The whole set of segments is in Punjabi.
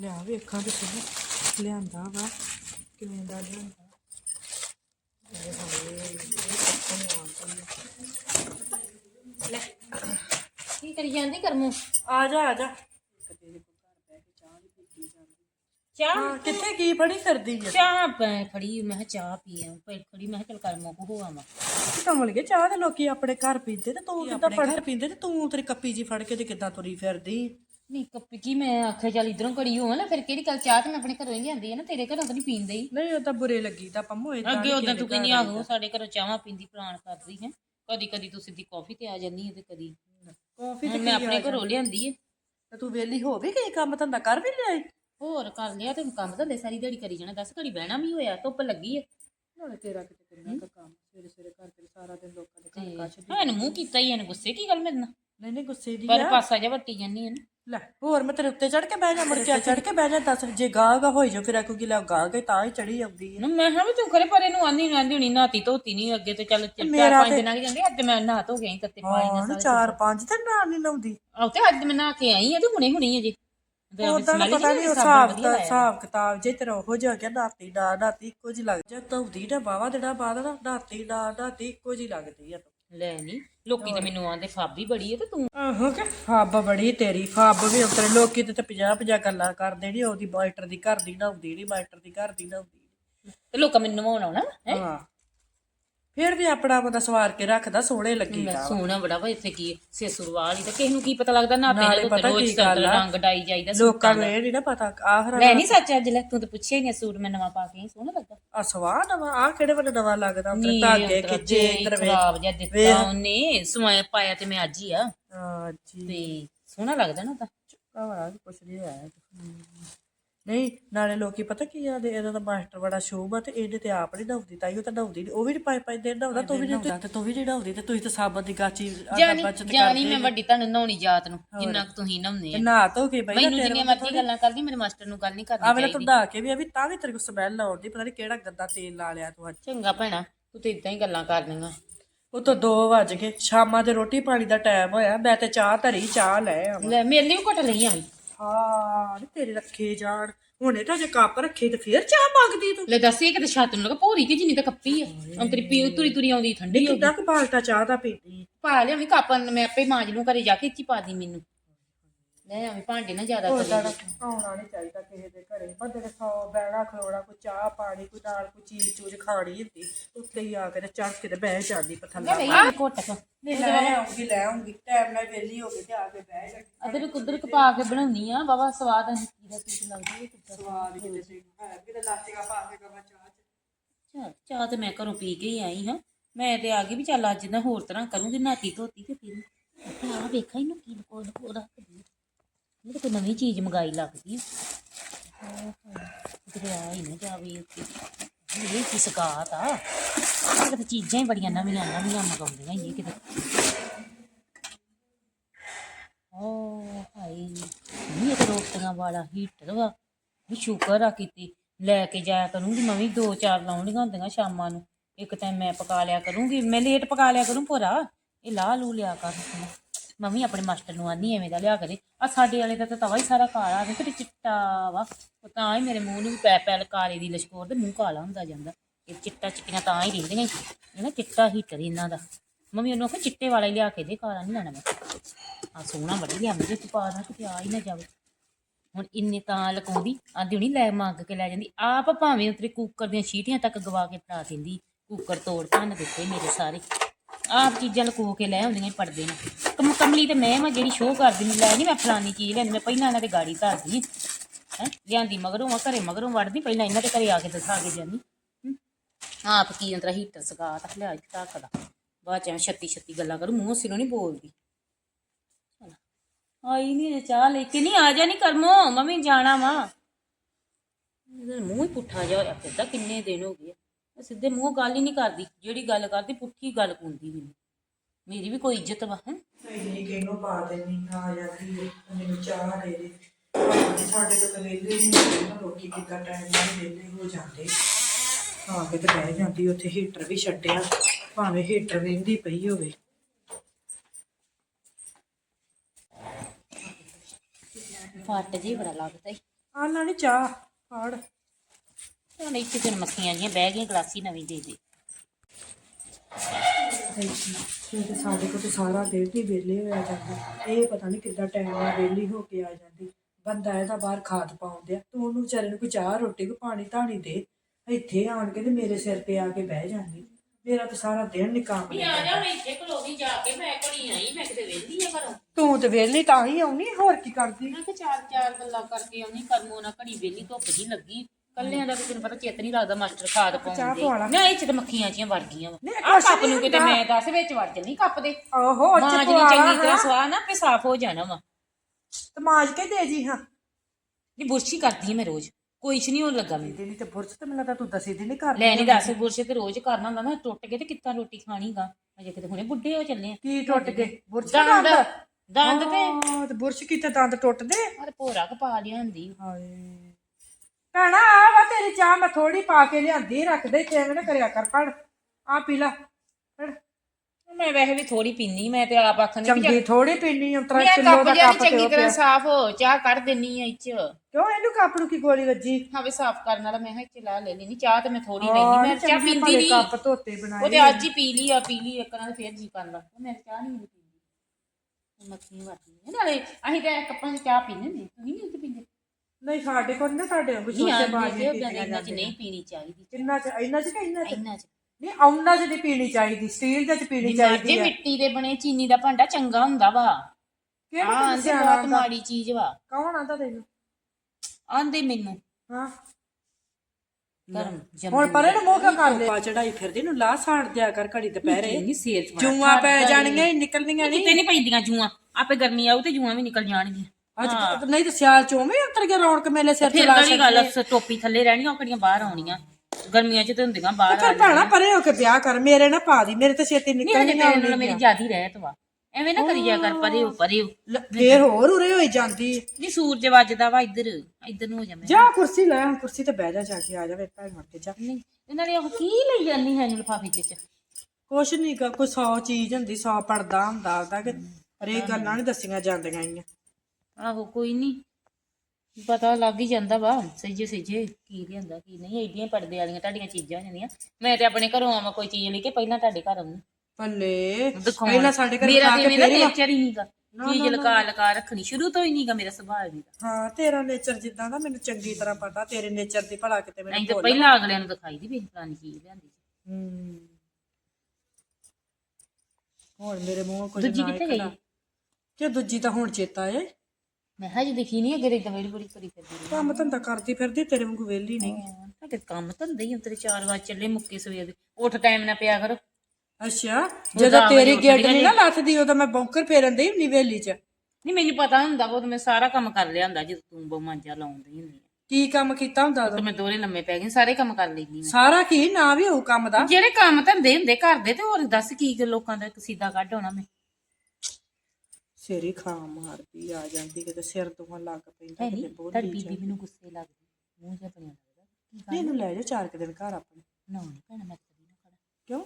ਲਿਆ ਵੇਖਾਂ ਤੇ ਸਹੀ ਲਿਆਂਦਾ ਵਾ ਕਿਵੇਂ ਦਾ ਲਿਆਂਦਾ। ਲੈ ਕੀ ਕਰੀ ਜਾਂਦੀ ਕਰਮੂ? ਆ ਜਾ ਆ ਜਾ। ਚਾਹ ਕਿੱਥੇ ਕੀ ਫੜੀ ਕਰਦੀ ਆ? ਚਾਹ ਪੈ ਖੜੀ ਮੈਂ ਕਿਹਾ ਚਾਹ ਪੀਆਂ ਪੈ ਖੜੀ ਮੈਂ ਕਿਹਾ ਚੱਲ ਕਰਮੂ ਕੋ ਮੈਂ ਕਮਲ ਕੇ ਚਾਹ ਦੇ ਲੋਕੀ ਆਪਣੇ ਘਰ ਪੀਂਦੇ ਤੇ ਤੂੰ ਕਿੱਦਾਂ ਫੜ ਕੇ ਪੀਂਦੇ ਤੇ ਤੂੰ ਤੇਰੀ ਕੱਪੀ ਜੀ ਫੜ ਕੇ ਤੇ ਕਿੱਦਾਂ ਤੁਰੀ ਫਿਰਦੀ? ਨਹੀਂ ਕੱਪੀ ਕੀ ਮੈਂ ਆਖਿਆ ਚੱਲ ਇਧਰੋਂ ਘੜੀ ਹੋਵਾਂ ਨਾ ਫਿਰ ਕਿਹੜੀ ਕੱਲ ਚਾਹ ਤੇ ਮੈਂ ਆਪਣੇ ਘਰੋਂ ਹੀ ਲਿਆਂਦੀ ਹੈ ਨਾ ਤੇਰੇ ਘਰੋਂ ਤਾਂ ਨਹੀਂ ਪੀਂਦੇ ਹੀ। ਨਹੀਂ ਉਹ ਤਾਂ ਬੁਰੇ ਲੱਗੀ ਤਾਂ ਪੰਮੋ ਏਦਾਂ ਅੱਗੇ ਉਦਾਂ ਤੂੰ ਕਹਿੰਦੀ ਆਹੋ ਸਾਡੇ ਘਰੋਂ ਚਾਹਾਂ ਪੀਂਦੀ ਪ੍ਰਾਣ ਕਰਦੀ ਹੈ। ਕਦੀ ਕਦੀ ਤੂੰ ਸਿੱਧੀ ਕਾਫੀ ਤੇ ਆ ਜਾਂਦੀ ਹੈ ਤੇ ਕਦੀ ਕਾਫੀ ਹੁਣ ਮੈਂ ਆਪਣੇ ਘਰੋਂ ਲਿਆਂਦੀ ਹੈ ਤੇ ਤੂੰ ਵੇਲੀ ਹੋ ਵੀ ਗਈ ਕੰਮ ਧੰਦਾ ਕਰ ਵੀ ਲਿਆ? ਹੋਰ ਕਰ ਲਿਆ ਤੇ ਕੰਮ ਧੰਦੇ ਸਾਰੀ ਦਿਹਾੜੀ ਕਰੀ ਜਾਣਾ ਦੱਸ ਘੜੀ ਬਹਿਣਾ ਵੀ ਹੋਇਆ ਧੁੱਪ ਲੱਗੀ ਹੈ ਨਾਲੇ ਤੇਰਾ ਕਿਤੇ ਕਿੰਨਾ ਕੰਮ ਸਵੇਰੇ ਸਵੇਰੇ ਘਰ ਤੇ ਸਾਰਾ ਦਿਨ ਲੋਕਾਂ ਦੇ ਘਰ ਕਾਸ਼ ਹਾਂ ਇਹਨੂੰ ਮੂੰਹ ਕੀਤਾ ਹੀ ਇਹਨੂੰ ਗੁੱਸੇ ਕੀ ਗੱਲ ਮੇਰੇ ਨਾਲ? ਨਹੀਂ ਨਹੀਂ ਗੁੱਸੇ ਦੀ ਪਰ ਪਾਸਾ ਜਿਹਾ ਵੱਟੀ ਜਾਂਦੀ ਹੈ ਨਾ। ਲੈ ਹੋਰ ਮੈਂ ਤੇਰੇ ਉੱਤੇ ਚੜ ਕੇ ਬਹਿ ਜਾ ਮੁੜ ਕੇ ਚੜ ਕੇ ਬਹਿ ਜਾ ਦੱਸ ਜੇ ਗਾਹ ਗਾ ਹੋਈ ਜਾ ਫਿਰ ਆਖੂ ਕਿ ਲੈ ਗਾਹ ਗਈ ਤਾਂ ਹੀ ਚੜੀ ਆਉਂਦੀ ਹੈ ਨਾ ਮੈਂ ਹਾਂ ਵੀ ਤੂੰ ਖਰੇ ਪਰ ਇਹਨੂੰ ਆਂਦੀ ਆਂਦੀ ਹੁਣੀ ਨਾਤੀ ਧੋਤੀ ਨਹੀਂ ਅੱਗੇ ਤੇ ਚੱਲ ਚਾਰ ਮੇਰਾ ਪੰਜ ਦਿਨ ਲੰਘ ਜਾਂਦੇ ਅੱਜ ਮੈਂ ਨਹਾ ਧੋ ਗਈ ਤੱਤੇ ਪਾਣੀ ਨਾਲ ਹਾਂ ਚਾਰ ਪੰਜ ਤੇ ਨਾਲ ਨਹੀਂ ਲਾਉਂਦੀ। ਆਹ ਤੇ ਅੱਜ ਮੈਂ ਨਹਾ ਕੇ ਆਈ ਆ ਤੇ ਹੁਣੇ ਹੁਣੀ ਅਜੇ ਤੇ ਉਹ ਉਦਾਂ smell ਪਤਾ ਜਿਹੀ ਨਹੀਂ ਉਹ ਸਾਬਣ ਹਿਸਾਬ ਵਧੀਆ ਲਾਇਆ। ਹਿਸਾਬ ਕਿਤਾਬ ਜੇ ਤੇਰਾ ਉਹੋ ਜਿਹਾ ਗਿਆ ਨਾਤੀ ਨਾ ਨਾਤੀ ਇੱਕੋ ਜਿਹੀ ਲੱਗ ਜਾ ਧੌਦੀ ਨਾ ਬਾਵਾ ਦੇਣਾ ਬਾਦ ਨਾ ਨਾਤੀ ਨਾ ਨਾਤੀ ਇੱਕੋ ਜਿਹੀ ਲੱਗਦੀ ਆ ਤੂੰ। ਲੈ ਨਹੀਂ ਲੋਕੀ ਤੇ ਮੈਨੂੰ ਆਂਦੇ ਫਾਬੀ ਬੜੀ ਹੈ ਤੇ ਤੂੰ ਆਹੋ ਕਿ ਫੱਬ ਬੜੀ ਤੇਰੀ ਫੱਬ ਵੀ ਉਤਰੇ ਲੋਕੀ ਤੇ 50 50 ਗੱਲਾਂ ਕਰਦੇ ਨਹੀਂ ਉਹਦੀ ਮਾਸਟਰ ਦੀ ਘਰ ਦੀ ਨਹਾਉਂਦੀ ਨਹੀਂ ਮਾਸਟਰ ਦੀ ਘਰ ਦੀ ਨਹਾਉਂਦੀ ਤੇ ਲੋਕਾਂ ਮੈਨੂੰ ਨਵਾਉਣ ਆਉਣਾ ਹੈ? ਹਾਂ। ਫਿਰ ਵੀ ਆਪਣਾ ਬੰਦਾ ਸਵਾਰ ਕੇ ਰੱਖਦਾ ਸੋਹਣੇ ਲੱਗੀਦਾ ਸੋਹਣਾ ਬੜਾ ਵਾ ਇੱਥੇ ਕੀ ਸੇਸੁਰ ਵਾਲੀ ਤੇ ਕਿਸੇ ਨੂੰ ਕੀ ਪਤਾ ਲੱਗਦਾ ਨਾ ਨਾਲੇ ਪਤਾ ਰੋਜ਼ ਗੱਲ ਆ? ਰੰਗ ਡਾਈ ਜਾਈਦਾ ਲੋਕਾਂ ਨੂੰ ਇਹ ਨਹੀਂ ਨਾ ਪਤਾ ਆਹਰ ਲੈ ਨਹੀਂ ਸੱਚ ਅੱਜ ਲੈ ਤੂੰ ਤਾਂ ਪੁੱਛਿਆ ਹੀ ਨਹੀਂ ਸੂਟ ਮੈਂ ਨਵਾਂ ਪਾ ਕੇ ਆਈ, ਸੋਹਣਾ ਲੱਗਾ ਆ ਸਵਾ ਨਵਾਂ ਆ ਕਿਹੜੇ ਵੇਲੇ ਨਵਾਂ ਲੱਗਦਾ ਉਤਰੇ ਧਾਗੇ ਖਿੱਚੇ ਇਧਰ ਵੇ ਖਰਾਬ ਜਿਹਾ ਦਿੱਤਾ ਉਹਨੇ ਸਵਾਇਆ ਪਾਇਆ ਤੇ ਮੈਂ ਅੱਜ ਹੀ ਆ। ਹਾਂ ਜੀ। ਤੇ ਸੋਹਣਾ ਲੱਗਦਾ ਨਾ ਉਹ ਤਾਂ। ਕਵੜਾ ਕੁਛ ਨਹੀਂ ਹੋਇਆ। ਨਹੀਂ ਨਾਲੇ ਲੋਕੀ ਪਤਾ ਕੀ ਆ ਦੇ ਇਹਦਾ ਤਾਂ ਮਾਸਟਰ ਬੜਾ ਸ਼ੋਭ ਆ ਤੇ ਇਹਨੇ ਤੇ ਆਪ ਨਹੀਂ ਨਹਾਉਂਦੀ ਤਾਈ ਉਹ ਤਾਂ ਨਹਾਉਂਦੀ ਨੀ ਉਹ ਵੀ ਨਹੀਂ ਪਾਈ ਪਾਈ ਦੇ ਨਹਾਉਂਦਾ ਤੂੰ ਵੀ ਨਹੀਂ ਤੇ ਤੂੰ ਵੀ ਨਹੀਂ ਨਹਾਉਂਦੀ ਤੇ ਤੁਸੀਂ ਤਾਂ ਸਾਬਣ ਦੀ ਗਾਚੀ ਜਾਨੀ ਬਚਤ ਜਾਨੀ ਮੈਂ ਵੱਡੀ ਤੁਹਾਨੂੰ ਨਹਾਉਣੀ ਜਾਤ ਨੂੰ ਜਿੰਨਾ ਕੁ ਤੁਸੀਂ ਨਹਾਉਂਦੇ ਆ। ਨਹਾ ਧੋ ਕੇ ਬਈ ਮੈਨੂੰ ਜਿੰਨੀਆਂ ਮਰਜ਼ੀ ਗੱਲਾਂ ਕਰਦੀ ਮੇਰੇ ਮਾਸਟਰ ਨੂੰ ਗੱਲ ਨਹੀਂ ਆ ਕਰਨੀ ਵੇਲੇ ਤੂੰ ਨਹਾ ਕੇ ਵੀ ਆ ਵੀ ਤਾਂ ਵੀ ਤੇਰੇ ਕੋ ਸਮੈਲ ਆਉਂਦੀ ਪਤਾ ਨਹੀਂ ਕਿਹੜਾ ਗੰਦਾ ਤੇਲ ਲਾ ਲਿਆ ਤੂੰ ਅੱਜ। ਚੰਗਾ ਭੈਣਾ ਤੂੰ ਤੇ ਇਦਾਂ ਹੀ ਗੱਲਾਂ ਕਰਨੀਆਂ। ਉਹ ਤਾਂ 2 ਵਜ ਗਏ ਸ਼ਾਮਾਂ ਦੇ ਰੋਟੀ ਪਾਣੀ ਦਾ ਟਾਈਮ ਹੋਇਆ ਮੈਂ ਤੇ ਚਾਹ ਧਰੀ ਚਾਹ ਲੈ ਆਵਾਂ। ਲੈ ਮੇਰੇ ਲਈ ਵੀ ਘਟ ਲਈ ਆਵੀਂ ਹਾਂ ਨੀ ਤੇਰੇ ਰੱਖੇ ਜਾਣ ਹੁਣੇ ਤਾਂ ਜੇ ਕੱਪ ਰੱਖੇ ਤੇ ਫੇਰ ਚਾਹ ਮੰਗਦੀ ਤੂੰ। ਲੈ ਦੱਸ ਕਿਤੇ ਛੱਤ ਨੂੰ ਲਗਾ ਭੋਰੀ ਕਿ ਜਿੰਨੀ ਤਾਂ ਕੱਪੀ ਆ। ਅੰਤਰੀ ਪੀ ਤੁਰੀ ਤੁਰੀ ਆਉਂਦੀ ਠੰਡੀ ਹੋ ਕਿੰਨਾ ਕੁ ਬਾਲਟਾ ਚਾਹ ਦਾ ਪੀਂਦੀ। ਪਾ ਲਿਆ ਵੀ ਕੱਪ ਮੈਂ ਆਪੇ ਮਾਂਜ ਲੂੰ ਘਰੇ ਜਾ ਕੇ ਇੱਚੀ ਪਾ ਦੀ ਮੈਨੂੰ। ਲੈ ਆਵੀਂ ਭਾਂਡੇ ਨਾ ਜ਼ਿਆਦਾ ਕਰੀ ਆਉਣਾ ਨਹੀਂ ਚਾਹੀਦਾ ਕਿਸੇ ਦੇ ਘਰੇ। ਬੰਦੇ ਨੇ ਸੌ ਬਹਿਣਾ ਖਲੋਣਾ ਕੋਈ ਚਾਹ ਪਾਣੀ ਕੋਈ ਨਾਲ ਕੋਈ ਚੀਜ਼ ਚੂਜ ਖਾਣੀ ਹੁੰਦੀ। ਉੱਤੇ ਹੀ ਆ ਕੇ ਤੇ ਚੜ ਕੇ ਤੇ ਬਹਿ ਜਾਂਦੀ ਪਥੱਲਾ ਨਹੀਂ ਘੁੱਟ ਕੇ। ਨਹੀਂ ਲੈ ਆਉਂਗੀ ਲੈ ਆਉਂਗੀ। ਟਾਈਮ ਨਾਲ ਵੇਲੀ ਹੋ ਕੇ ਤੇ ਆ ਕੇ ਬਹਿ ਜਾ ਅਦਰ ਕੁਦਰ ਪਾ ਕੇ ਬਣਾਉਣੀ ਆ। ਬਾਬਾ ਸਵਾਦ ਕੀ ਦਾ ਸੂਟ ਲੱਗਦੀ ਹੈ ਕਿੱਦਾਂ ਸਵਾਦ ਕਿਤੇ ਸੀ ਹੈ। ਕਿਤੇ ਲਾਚੀਗਾ ਪਾ ਕੇ ਕਮਾ ਚਾਹ ਚ। ਚਾਹ ਤੇ ਮੈਂ ਘਰੋਂ ਪੀ ਕੇ ਹੀ ਆਈ ਹਾਂ। ਮੈਂ ਤੇ ਆ ਗਈ ਵੀ ਚੱਲ ਅੱਜ ਨਾ ਹੋਰ ਤਰ੍ਹਾਂ ਕਰੂੰਗੀ ਨਾਤੀ ਧੋਤੀ ਤੇ ਫਿਰ। ਆ ਵੇਖਾ ਇਹਨੂੰ ਕੀ ਲਕੋ ਰੱਖਦੀ ਇਹ ਤਾਂ ਕੋਈ ਨਵੀਂ ਚੀਜ਼ ਮੰਗਾਈ ਲੱਗਦੀ। ਹੈ ਕਿਤੇ ਆ ਹੀ ਨਾ ਜਾਵੇ ਉੱਤੇ ਇਹ ਕੀ ਸਕਾਤ ਆ। ਇਹ ਚੀਜ਼ਾਂ ਹੀ ਬੜੀਆਂ ਨਵੀਆਂ ਨਵੀਆਂ ਮੰਗਾਉਂਦੀਆਂ ਇਹ ਕਿਤੇ। ਓ ਹਾਏ। ਨਹੀਂ, ਇਹ ਤਾਂ ਰੋਟੀਆਂ ਵਾਲਾ ਹੀਟਰ ਵਾ। ਵੀ ਸ਼ੁਕਰ ਆ ਕਿਤੇ। ਲੈ ਕੇ ਜਾਇਆ ਕਰੂੰਗੀ ਮੈਂ ਵੀ, ਦੋ ਚਾਰ ਲਾਉਣੀਆਂ ਹੁੰਦੀਆਂ ਸ਼ਾਮਾਂ ਨੂੰ। ਇੱਕ ਟਾਈਮ ਮੈਂ ਪਕਾ ਲਿਆ ਕਰੂੰਗੀ। ਮੈਂ ਲੇਟ ਪਕਾ ਲਿਆ ਕਰੂੰ ਭੋਰਾ। ਇਹ ਲਾਹ ਲੂ ਲਿਆ ਕਰ। ਮੈਂ ਵੀ ਆਪਣੇ ਮਾਸਟਰ ਨੂੰ ਆਨੀ ਐਵੇਂ ਦਾ ਲਿਆ ਕਰੇ ਆ ਸਾਡੇ ਵਾਲੇ ਦਾ ਤਾਂ ਤਵਾ ਹੀ ਸਾਰਾ ਕਾਲਾ ਵੇਖ ਤੇ ਚਿੱਟਾ ਵਾ। ਉਹ ਤਾਂ ਹੀ ਮੇਰੇ ਮੂੰਹ ਨੂੰ ਵੀ ਪੈ ਪੈ ਕਾਲੇ ਦੀ ਲਸ਼ਕੋਰ ਦੇ ਮੂੰਹ ਕਾਲਾ ਹੁੰਦਾ ਜਾਂਦਾ। ਇਹ ਚਿੱਟਾ ਚਿੱਟੀਆਂ ਤਾਂ ਹੀ ਰਹਿੰਦੀਆਂ ਇਹ ਨਾ ਚਿੱਟਾ ਹੀਟਰ ਇਹਨਾਂ ਦਾ। ਮੰਮੀ ਉਹਨੂੰ ਆਖਿਆ, ਚਿੱਟੇ ਵਾਲਾ ਹੀ ਲਿਆ ਕੇ ਦੇ, ਕਾਲਾ ਨਹੀਂ ਲੈਣਾ ਮੈਂ। ਆ ਸੋਹਣਾ ਬੜੀ ਲਿਆਂਦੀ ਵਿੱਚ ਪਾ ਦਾ ਕਿਤੇ ਆ ਹੀ ਨਾ ਜਾਵੇ। ਹੁਣ ਇੰਨੇ ਤਾਂ ਲਕਾਉਂਦੀ, ਆਂਦੀ ਹੁਣੀ ਲੈ ਮੰਗ ਕੇ ਲੈ ਜਾਂਦੀ। ਆਪ ਭਾਵੇਂ ਉਤਰੇ ਕੁੱਕਰ ਦੀਆਂ ਛੀਟੀਆਂ ਤੱਕ ਗਵਾ ਕੇ ਫੜਾ ਦਿੰਦੀ। ਕੁੱਕਰ ਤੋੜ ਭੰਨ ਦਿੱਤੇ ਮੇਰੇ ਸਾਰੇ। ਆਪ ਚੀਜ਼ਾਂ ਲੁਕੋ ਕੇ ਲੈ ਆਉਂਦੀਆਂ ਸੀ ਪੜਦੇ ਕਮ, ਕਮਲੀ ਤੇ ਮੈਂ ਮੈਂ ਜਿਹੜੀ ਸ਼ੋਅ ਕਰਦੀ ਨਹੀਂ ਲੈ ਨਹੀਂ ਮੈਂ ਫਲਾਨੀ ਚੀਜ਼ ਲੈਣੀ, ਮੈਂ ਪਹਿਲਾਂ ਇਹਨਾਂ ਦੇ ਗਾੜੀ ਧਰਦੀ ਹੈ, ਲਿਆਂਦੀ ਮਗਰੋਂ ਆ ਘਰੇ ਮਗਰੋਂ ਵੜਦੀ, ਪਹਿਲਾਂ ਇਹਨਾਂ ਦੇ ਘਰੇ ਆ ਕੇ ਦਿਖਾ ਕੇ ਜਾਂਦੀ। ਆਪ ਕੀ ਅੰਦਰ ਹੀਟਰ ਸਕਾ ਤਾਂ, ਲਿਆ ਢੱਕਦਾ ਬਾਅਦ ਚ ਛੱਤੀ ਛੱਤੀ ਗੱਲਾਂ ਕਰੂ, ਮੂੰਹ ਸਿਰੋਂ ਨਹੀਂ ਬੋਲਦੀ। ਆਈ ਨਹੀਂ ਚਾਹ ਲੈ ਕੇ ਨਹੀਂ ਆ ਜਾ ਨਹੀਂ ਕਰਮੋ ਮੰਮੀ ਜਾਣਾ ਵਾ। ਮੂੰਹ ਹੀ ਪੁੱਠਾ ਜਾ ਹੋਇਆ ਫਿਰਦਾ, ਕਿੰਨੇ ਦਿਨ ਹੋ ਗਏ ਇਹ ਸਿੱਧੇ ਮੂੰਹ ਗੱਲ ਹੀ ਨਹੀਂ ਕਰਦੀ ਜਿਹੜੀ ਗੱਲ ਕਰਦੀ ਪੁੱਠੀ ਗੱਲ ਕੁੰਦੀ ਮੈਨੂੰ। ਮੇਰੀ ਵੀ ਕੋਈ ਇੱਜ਼ਤ ਵਾ ਹੈ? ਨਹੀਂ ਕਿਹਨੂੰ ਪਾ ਦੇਣੀ ਆ ਜਾਂਦੀ ਹੈ ਮੈਨੂੰ ਚਾਹ ਦੇ ਦੇ। ਭਾਵੇਂ ਸਾਡੇ ਤੋਂ ਤਾਂ ਵੇਲੇ ਨਹੀਂ ਹੁੰਦੇ ਨਾ ਲੋਕੀ ਕਿੱਦਾਂ ਟਾਈਮ ਨਾਲ ਵੇਲੇ ਹੋ ਜਾਂਦੇ। ਆ ਕੇ ਤੇ ਬਹਿ ਜਾਂਦੀ ਉੱਥੇ ਹੀਟਰ ਵੀ ਛੱਡਿਆ ਭਾਵੇਂ ਹੀਟਰ ਵੇਂਦੀ ਪਈ ਹੋਵੇ। ਫੱਟ ਜੀ ਬੜਾ ਲੱਗਦਾ ਈ। ਆ ਨਾ ਨੀ ਚਾਹ ਫੜ। ਹੁਣ ਇੱਥੇ ਤੇ ਮੱਖੀਆਂ ਜੀਆਂ ਬਹਿ ਗਈਆਂ ਗਲਾਸੀ ਨਵੀਂ ਦੇ ਦੇ। ਇਹ ਤੇ ਸਾਡੇ ਕੋਲ ਤੇ ਸਾਰਾ ਦਿਨ ਹੀ ਵਿਹਲੇ ਹੋਇਆ ਜਾਂਦਾ। ਇਹ ਪਤਾ ਨਹੀਂ ਕਿੱਦਾਂ ਟਾਈਮ ਨਾਲ ਵਿਹਲੀ ਹੋ ਕੇ ਆ ਜਾਂਦੀ। ਬੰਦਾ ਇਹਦਾ ਬਾਹਰ ਖਾਦ ਪਾਉਂਦੇ ਆ ਤੂੰ ਉਹਨੂੰ ਵਿਚਾਰੇ ਨੂੰ ਕੋਈ ਚਾਹ ਰੋਟੀ ਕੋਈ ਪਾਣੀ ਧਾਣੀ ਦੇ। ਇੱਥੇ ਆਣ ਕੇ ਤੇ ਮੇਰੇ ਸਿਰ ਤੇ ਆ ਕੇ ਬਹਿ ਜਾਂਦੀ। ਮੇਰਾ ਤਾਂ ਸਾਰਾ ਦਿਨ ਨਿਕਾਮ ਆ ਜਾ ਮੈਂ ਇੱਥੇ ਖਲੋਗੀ ਜਾ ਕੇ ਮੈਂ ਘੜੀ ਆਈ ਮੈਂ ਕਿਤੇ ਵੇਂਦੀ ਆ ਘਰੋਂ। ਤੂੰ ਤੇ ਵਿਹਲੀ ਤਾਂ ਹੀ ਆਉਣੀ ਹੋਰ ਕੀ ਕਰਦੀ? ਮੈਂ ਕਿ ਚਾਰ ਚਾਰ ਗੱਲਾਂ ਕਰਕੇ ਆਉਣੀ ਕਰਮੋ ਨਾ ਘੜੀ ਵੇਲੀ ਧੁੱਪ ਜੀ ਲੱਗੀ। ਕੱਲਿਆਂ ਦਾ ਵੀ ਤੈਨੂੰ ਪਤਾ ਚੇਤ ਨਹੀਂ ਲੱਗਦਾ ਮਾਸਟਰ ਖਾਦ ਚਾਹ ਪਾਉਂਦੇ। ਪਵਾ ਲਾ। ਨਾ ਇੱਥੇ ਤੇ ਮੱਖੀਆਂ ਜੀਆਂ ਵੜ ਗਈਆਂ ਨਹੀਂ, ਆ ਕੁਛ ਕੱਪ ਨਹੀਂ ਨੂੰ ਕਿਤੇ ਹੁੰਦਾ। ਮੈਂ ਦੱਸ ਵਿੱਚ ਵੜ ਜੰਨੀ ਕੱਪ ਦੇ। ਆਹੋ ਮਾਂ ਅੱਛਾ ਜਿਹੜੀ ਚੰਗੀ ਤਰ੍ਹਾਂ ਸਵਾਹ ਨਾ ਫੇ ਸਾਫ਼ ਹੋ ਜਾਣਾ ਵਾ। ਤਮਾਜ ਕੇ ਦੇ ਜੀ ਹਾਂ। ਨਹੀਂ ਬੁਰਸ਼ੀ ਕਰਦੀ ਆ ਮੈਂ ਰੋਜ਼। ਕੋਈ ਚ ਨਹੀਂ ਹੋਣ ਲੱਗਾ ਮੈਨੂੰ। ਦੀਦੀ ਤੇ ਬੁਰਸ਼ ਤੇ ਮੈਨੂੰ ਤਾਂ ਤੂੰ ਦਸੀ ਦੀ ਨਹੀਂ ਕਰਦੀ ਲੈ ਨਹੀਂ ਦੱਸ ਬੁਰਸ਼ ਤੇ ਰੋਜ਼ ਕਰਨਾ ਹੁੰਦਾ ਨਾ ਟੁੱਟ ਗਏ ਤੇ ਕਿੱਦਾਂ ਰੋਟੀ ਖਾਣੀਗਾ ਅਜੇ ਕਿਤੇ ਹੁਣੇ ਬੁੱਢੇ ਹੋ ਚੱਲੇ ਆ। ਕੀ ਟੁੱਟ ਗਏ ਬੁਰਸ਼ ਦੰਦ ਦੰਦ? ਦੰਦ ਤੇ। ਹਾਂ, ਤੇ ਬੁਰਸ਼ ਕੀਤੇ ਦੰਦ ਟੁੱਟਦੇ? ਅਰੇ ਭੋਰਾ ਕ ਪਾ ਲਿਆ ਹੁੰਦੀ ਹਾਏ। ਭੈਣਾ ਆ ਵਾ ਤੇਰੀ ਚਾਹ ਮੈਂ ਥੋੜੀ ਪਾ ਕੇ ਲਿਆਂਦੀ ਰੱਖ ਦੇ ਐਵੇਂ ਨਾ ਕਰਿਆ ਕਰ ਫੜ ਆ ਪੀ ਲੈ ਫੜ। ਮੈਂ ਵੈਸੇ ਵੀ ਥੋੜੀ ਪੀਨੀ ਮੈਂ ਤੇ ਆਪ ਆਖਣ ਦੀ ਚੰਗੀ ਥੋੜੀ ਪੀਣੀ ਅੰਤਰਾ ਮੈਂ ਕਿਲੋ ਕੱਪ ਦਾ ਜਿਹਾ ਕੱਪ ਚੰਗੀ ਤੇ ਤਰ੍ਹਾਂ ਪਿਆ। ਸਾਫ਼ ਹੋ ਚਾਹ ਕੱਢ ਦਿੰਨੀ ਆ ਇੱਚ। ਕਿਉਂ ਇਹਨੂੰ ਕੱਪ ਨੂੰ ਕੀ ਗੋਲੀ ਵੱਜੀ? ਹਾਂ ਵੀ ਸਾਫ਼ ਕਰਨ ਵਾਲਾ ਮੈਂ ਹਾਂ ਇੱਥੇ ਲਾ ਲੈ ਲੈਣੀ ਚਾਹ ਤੇ ਮੈਂ ਥੋੜੀ ਲੈਣੀ ਮੈਂ ਚਾਹ ਚੰਗੇ ਪੀਂਦੀ ਭਲੇ ਨਹੀਂ। ਕੱਪ ਧੋਤੇ ਬਣਾਏ ਉਹ ਤੇ ਅੱਜ ਹੀ ਪੀ ਲਈ ਆ ਪੀ ਲਈ ਇੱਕ ਨਾਲ ਫੇਰ ਜੀ ਕਰ ਲਾ। ਮੈਂ ਚਾਹ ਨਹੀਂ ਪੀਂਦੀ। ਮੱਖੀ ਵਰਦੀ ਨਾਲੇ ਅਸੀਂ ਤਾਂ ਕੱਪਾਂ 'ਚ ਚਾਹ ਪੀਂਦੇ ਨੇ ਤੁਸੀਂ ਨਹੀਂ ਪੀਂਦੇ? ਨਹੀਂ ਸਾਡੇ ਕੋਲ ਨਾ ਤੁਹਾਡੇ ਵਾਂਗੂ ਨਹੀਂ ਛੋਟੇ ਆਂਦੇ ਬਾਜੀ ਇਹਨਾਂ 'ਚ ਨਹੀਂ ਪੀਣੀ ਚਾਹੀਦੀ। ਕਿੰਨਾ ਚ ਇੰਨਾ ਚ ਕਿ ਇੰਨਾ ਚ? ਇੰਨਾ 'ਚ। ਨਹੀਂ ਆਉਣਾ ਚ ਨਹੀਂ ਪੀਣੀ ਚਾਹੀਦੀ ਸਟੀਲ ਦੇ ਚ ਪੀਣੀ ਚਾਹੀਦੀ ਜੇ ਹੈ ਮਿੱਟੀ ਦੇ ਬਣੇ ਚੀਨੀ ਦਾ ਭਾਂਡਾ ਚੰਗਾ ਹੁੰਦਾ ਵਾ। ਕਿਹੜਾ ਹਾਂ ਸਿਆਣਾ ਬਹੁਤ ਆਉਂਦਾ? ਮਾੜੀ ਚੀਜ਼ ਵਾ। ਕੌਣ ਆਂਦਾ ਤੈਨੂੰ? ਆਂਦੇ ਮੈਨੂੰ। ਹਾਂ। ਧਰਮ ਜੰਮ ਹੁਣ ਪਰੇ ਨੂੰ ਮੂੰਹ ਕਿਉਂ ਕਰ ਲਿਆ? ਚੜਾਈ ਫਿਰਦੀ ਨੂੰ ਲਾ ਸਾੜ ਦਿਆ ਕਰ ਘੜੀ ਦੁਪਹਿਰੇ। ਨਹੀਂ ਸੇਰ ਚ ਜੂਆਂ ਪੈ ਜਾਣੀਆਂ ਹੀ ਨਿਕਲਣੀਆਂ ਨਹੀਂ ਕਿਤੇ ਨਹੀਂ ਪੈਂਦੀਆਂ ਜੂਆਂ। ਆਪੇ ਗਰਮੀ ਆਊ ਤੇ ਜੂਆਂ ਵੀ ਨਿਕਲ ਜਾਣਗੀਆਂ। ਅੱਜ ਨਹੀਂ ਤੇ ਸਿਆਲ ਚ ਉਵੇਂ ਉਤਰ ਗਿਆ ਰੌਣਕ ਮੇਲੇ ਸਿਰ ਤੇ ਫਿਰ ਲਾ ਗਲੀ ਗੱਲ ਸ- ਟੋਪੀ ਥੱਲੇ ਰਹਿਣੀਆਂ ਉਹ ਕਿਹੜੀਆਂ ਬਾਹਰ ਆਉਣੀਆਂ? ਗਰਮੀਆਂ 'ਚ ਤੇ ਹੁੰਦੀਆਂ ਬਾਹਰ ਆ ਫਿਰ ਭੈਣਾ ਪਰੇ ਹੋ ਕੇ ਵਿਆਹ ਕਰ ਮੇਰੇ ਨਾ ਪਾ ਦੀ ਮੇਰੇ ਤੇ ਛੇਤੀ ਨਹੀਂ ਹਜੇ ਨਿਕਲਣੀਆਂ ਤੇਰੇ ਨਾਲ ਮੇਰੀ ਜਿਆਦੀ ਰਹਿਤ ਵਾ। ਐਵੇਂ ਨਾ ਕਰੀ ਜਾ ਕਰ ਪਰੇ ਹੋ ਪਰੇ ਹੋ। ਲ- ਫੇਰ ਹੋਰ ਉਰੇ ਹੋਈ ਜਾਂਦੀ। ਨਹੀਂ ਸੂਰਜ ਵੱਜਦਾ ਵਾ ਇੱਧਰ ਇੱਧਰ ਨੂੰ ਹੋ ਜਾ ਮੈਂ ਜਾ ਕੁਰਸੀ ਲੈ ਹੁਣ ਕੁਰਸੀ ਤੇ ਬਹਿ ਜਾ ਜਾ ਕੇ ਆ ਜਾ ਵੇ ਭਾਈ ਮੁੜ ਕੇ ਜਾ। ਨਹੀਂ ਇਹਨਾਂ ਨੇ ਉਹ ਕੀ ਲਈ ਜਾਂਦੀ ਹੈ ਲਿਫਾਫੇ ਚ ਕੁਛ ਨਹੀਂ ਗਾ ਕੋਈ 100 ਚੀਜ਼ ਹੁੰਦੀ 100 ਪੜਦਾ ਹੁੰਦਾ ਉਹਦਾ ਕਿ ਇਹ ਗੱਲਾਂ ਨਹੀਂ ਦੱਸੀਆਂ ਜਾਂਦੀਆਂ ਆਈਆਂ। ਆਹੋ ਕੋਈ ਨਹੀਂ ਪਤਾ ਲੱਗ ਹੀ ਜਾਂਦਾ ਵਾ ਸੱਜੇ ਸੱਜੇ ਕੀ ਲਿਆਂਦਾ ਕੀ ਨਹੀਂ। ਐਡੀਆਂ ਪਰਦੇ ਵਾਲੀਆਂ ਤੁਹਾਡੀਆਂ ਚੀਜ਼ਾਂ ਹੋ ਜਾਂਦੀਆਂ। ਮੈਂ ਤੇ ਆਪਣੇ ਘਰੋਂ ਆਵਾਂ ਕੋਈ ਚੀਜ਼ ਲੈ ਕੇ ਪਹਿਲਾਂ ਤੁਹਾਡੇ ਘਰ ਬੱਲੇ ਦਿਖਾਉਣ। ਪਹਿਲਾਂ ਸਾਡੇ ਘਰ ਮੇਰਾ ਤੇ ਕੇ ਮੇਰਾ ਨੇਚਰ ਹੀ ਨਹੀਂਗਾ ਚੀਜ਼ ਲਕਾ ਲਕਾ ਰੱਖਣੀ। ਸ਼ੁਰੂ ਤੋਂ ਹੀ ਨਹੀਂਗਾ ਮੇਰਾ ਸੁਭਾਅ ਵੀ। ਹਾਂ ਤੇਰਾ ਨੇਚਰ ਜਿੱਦਾਂ ਦਾ ਮੈਨੂੰ ਚੰਗੀ ਤਰ੍ਹਾਂ ਪਤਾ। ਤੇਰੇ ਨੇਚਰ ਦੀ ਭਲਾ ਕਿਤੇ ਮੈਨੂੰ ਨਹੀਂ ਤੇ ਪਹਿਲਾਂ ਅਗਲਿਆਂ ਨੂੰ ਦਿਖਾਈ ਦੀ ਵੀ ਫਲਾਨੀ ਚੀਜ਼ ਲਿਆਂਦੀ ਹੂੰ। ਹੁਣ ਮੇਰੇ ਮੂੰਹ ਕੁਝ ਦੂਜੀ ਕਿੱਥੇ। ਗਈ? ਕਿ ਦੂਜੀ ਤਾਂ ਹੁਣ ਚੇਤਾ ਏ। ਮੈਂ ਹਜੇ ਦਿਖੀ ਨਹੀਂ ਅੱਗੇ ਤਾਂ ਬੜੀ ਬੜੀ ਕਰੀ ਫਿਰਦੀ ਰਹੀ। ਕੰਮ ਧੰਦਾ ਕਰਦੀ ਫਿਰਦੀ ਤੇਰੇ ਵਾਂਗੂ ਵਿਹਲੀ ਨਹੀਂ ਹਾਂ ਤੇ ਕੰਮ ਧੰਦੇ ਹੀ ਤੇਰੇ 4 ਵਜੇ ਚੱਲੇ ਮੁੱਕੇ ਸਵੇਰ ਦੇ। ਉੱਠ ਟਾਈਮ ਨਾਲ ਪਿਆ ਕਰੋ। ਅੱਛਾ ਜਦੋਂ ਤੇਰੀ ਗਿੱਡ ਨਹੀਂ ਨਾ ਲੱਥਦੀ ਉਦੋਂ ਮੈਂ ਬੌਂਕਰ ਫੇਰਨ ਦੀ ਹੁੰਦੀ ਵੇਲੀ 'ਚ। ਨਹੀਂ ਮੈਨੂੰ ਪਤਾ ਹੁੰਦਾ ਉਹ ਤਾਂ ਮੈਂ ਸਾਰਾ ਕੰਮ ਕਰ ਲਿਆ ਹੁੰਦਾ ਜਦੋਂ ਤੂੰ ਬਮਾਂਜਾ ਲਾਉਂਦੀ ਹੁੰਦੀ ਕੀ ਕੰਮ ਕੀਤਾ ਹੁੰਦਾ ਉਦੋਂ? ਮੈਂ ਦੋਰੇ ਲੰਮੇ ਪੈ ਗਏ ਸਾਰੇ ਕੰਮ ਕਰ ਲੈਂਦੀ ਮੈਂ। ਸਾਰਾ ਕੀ? ਨਾ ਵੀ ਹੋਊ ਕੰਮ ਦਾ? ਜਿਹੜੇ ਕੰਮ ਧੰਦੇ ਹੁੰਦੇ ਘਰ ਦੇ ਤੇ ਹੋਰ ਦੱਸ ਕੀ ਕਿ ਲੋਕਾਂ ਦਾ ਕਸੀਦਾ ਕੱਢ ਹੋਣਾ ਮੈਂ। ਸਿਰ ਹੀ ਖਾ ਮਾਰਦੀ ਆ ਜਾਂਦੀ ਕਿਤੇ ਸਿਰ ਦੁਖਣ ਲੱਗ ਪੈਂਦਾ ਕਿਤੇ ਨਹੀਂ ਬੋਲੀ ਤੁਹਾਡੀ ਬੀਬੀ ਮੈਨੂੰ ਗੁੱਸੇ ਲੱਗਦੀ ਮੂੰਹ ਜਿਹਾ ਬਣਿਆ ਲੱਗਦਾ ਕੀ ਗੱਲ ਇਹਨੂੰ ਲੈ ਜਾ ਚਾਰ ਕੁ ਦਿਨ ਘਰ ਆਪਣੇ। ਨਾ ਨਹੀਂ ਭੈਣਾ ਮੈਂ ਕਦੀ ਨਾ ਖੜਾ ਕਿਉਂ?